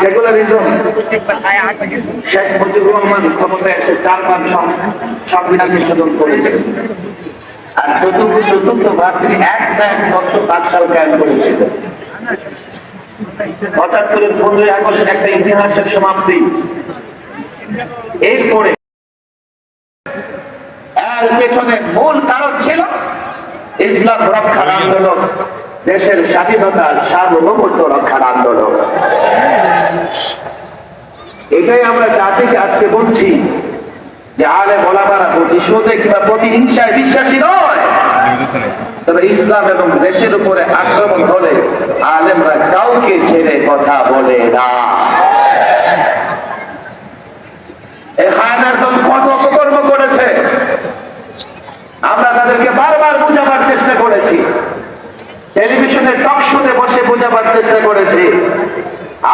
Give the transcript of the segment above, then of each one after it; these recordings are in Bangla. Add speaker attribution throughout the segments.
Speaker 1: সেকুলারিজম শেখ মুজিবুর রহমান ক্ষমতায় এসে চারবার সংবিধান সংশোধন করেছে। আর চতুর্থ চতুর্থবার তিনি এক এক তন্ত্র বাকশাল কায়েম করেছিলেন পঁচাত্তরের পনেরোই আগস্ট একটা ইতিহাসের সমাপ্তি। এরপরে এর পেছনে মূল কারণ ছিল ইসলাম রক্ষার আন্দোলন। দেশের স্বাধীনতা সার্বভৌমত্ব রক্ষার আন্দোলন। এটাই আমরা জাতিকে আজকে বলছি যে আলে বলামারা প্রতিশোধে কিংবা প্রতিহিংসায় বিশ্বাসী নয়। তবে ইসলাম এবং দেশের উপরে আক্রমণ হলে আলেমরা কাউকে ছেড়ে কথা বলে না। কত অপকর্ম করেছে? আমরা তাদেরকে বারবার বোঝাবার চেষ্টা করেছি। টেলিভিশনের টক শোতে বসে বোঝাবার চেষ্টা করেছি।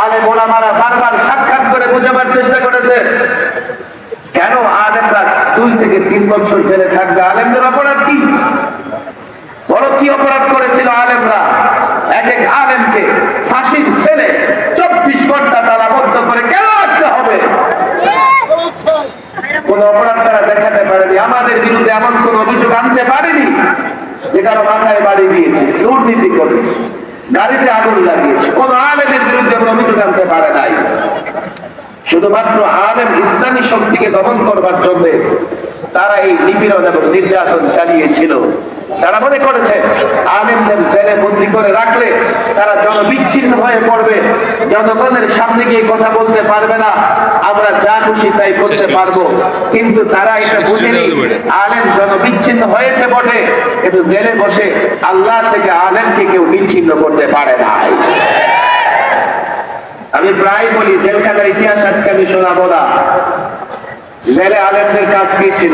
Speaker 1: আলে মোলামারা বারবার সাক্ষাৎ করে বোঝাবার চেষ্টা করেছে। কেন আলেমরা দুই থেকে তিন বছর জেলে থাকবে? আলেমদের অপরাধ কি? বড় কি অপরাধ করেছিল আলেমরা? এক এক আলেমকে ফাঁসির ছেলে চব্বিশ ঘণ্টা তালাবদ্ধ করে কেন রাখতে হবে? কোন অপরাধ তারা দেখাতে পারেনি। আমাদের বিরুদ্ধে এমন কোন অভিযোগ আনতে পারেনি। কারও মাথায় বাড়ি দিয়েছে, দুর্নীতি করেছে, গাড়িতে আগুন লাগিয়েছে, কোন আলেমের বিরুদ্ধে কোনো অভিযোগ আনতে পারে নাই। শুধুমাত্র আলেম ইসলামী শক্তিকে দমন করবার জন্য তারা এই নিপীড়ন এবং নির্যাতন চালিয়েছিল। তারা মনে করেছে আলেমদের জেলে বন্দি করে রাখলে তারা জনবিচ্ছিন্ন হয়ে পড়বে, জনগণের সামনে গিয়ে কথা বলতে পারবে না আমরা যা খুশি তাই করতে পারব। কিন্তু তারা এটা বুঝেনি। আলেম জনবিচ্ছিন্ন হয়েছে বটে। কিন্তু জেলে বসে আল্লাহ থেকে আলেমকে কেউ বিচ্ছিন্ন করতে পারে নাই। আমি প্রায় বলি জেলখানার ইতিহাস আজকে আমি শোনাবো না। জেলে আলেমদের কাজ কি ছিল?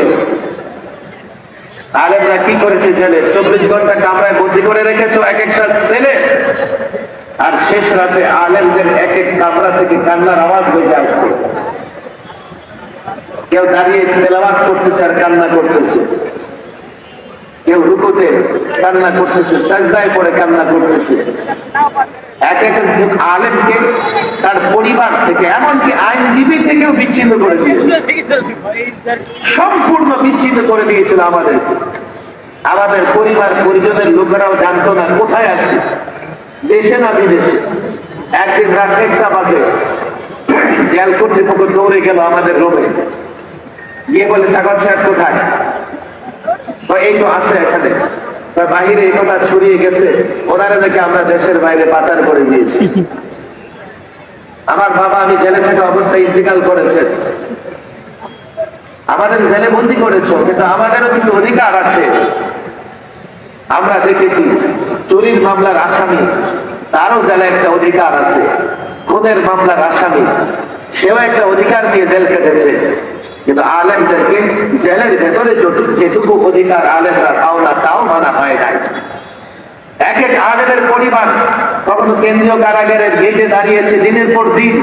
Speaker 1: আলেমরা কি করেছে জেলে? চব্বিশ ঘণ্টা কামরায় বন্দি করে রেখেছো এক একটা ছেলে। আর শেষ রাতে আলেমদের এক এক কামরা থেকে কান্নার আওয়াজ বেজে আসবে। কেউ দাঁড়িয়ে তেলাবাদ করতেছে আর কান্না করতেছে। কেউ রুকুতে কান্না করতেছে, সাজদায় পরে কান্না করতেছে। এক এক একজন আলেমকে তার পরিবার থেকে, এমনকি আইনজীবী থেকেও বিচ্ছিন্ন করে দিয়েছে। সম্পূর্ণ বিচ্ছিন্ন করে দিয়েছিল আমাদের। আমাদের পরিবার, পরিজনের লোকেরাও জানতো না, কোথায় আছে? দেশে না বিদেশে? একদিন রাত একটা বাজে, জেল কর্তৃপক্ষ দৌড়ে গেল আমাদের রোমে। গিয়ে বলে, সাগর সাহেব কোথায়? এই তো আছে এখানে। বাহিরে এই কথা ছড়িয়ে গেছে। ওনারা নাকি আমরা দেশের বাইরে পাচার করে দিয়েছি। আমার বাবা আমি জেলে থাকা অবস্থায় ইন্তিকাল করেছেন। আমাদের জেলে বন্দি করেছ, কিন্তু আমাদেরও কিছু অধিকার আছে। আমরা দেখেছি, চুরির মামলার আসামি, তারও জেলে একটা অধিকার আছে। খুনের মামলার আসামি, সেও একটা অধিকার নিয়ে জেল কেটেছে। কিন্তু আলেমদেরকে জেলের ভেতরে যেটুকু অধিকার আলেমরা তাও না, তাও মানা হয় নাই। এক এক আলেমের পরিবার কখনো কেন্দ্রীয় কারাগারের গেটে দাঁড়িয়েছে দিনের পর দিন।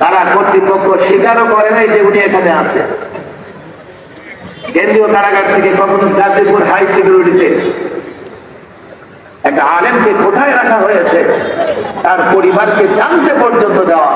Speaker 1: তারা কর্তৃপক্ষ স্বীকারও করে নাই যে উনি এখানে আছে। কেন্দ্রীয় কারাগার থেকে কখনো গাজীপুর হাই সিকিউরিটিতে একটা আলেমকে কোথায় রাখা হয়েছে, তার পরিবারকে জানতে পর্যন্ত দেওয়া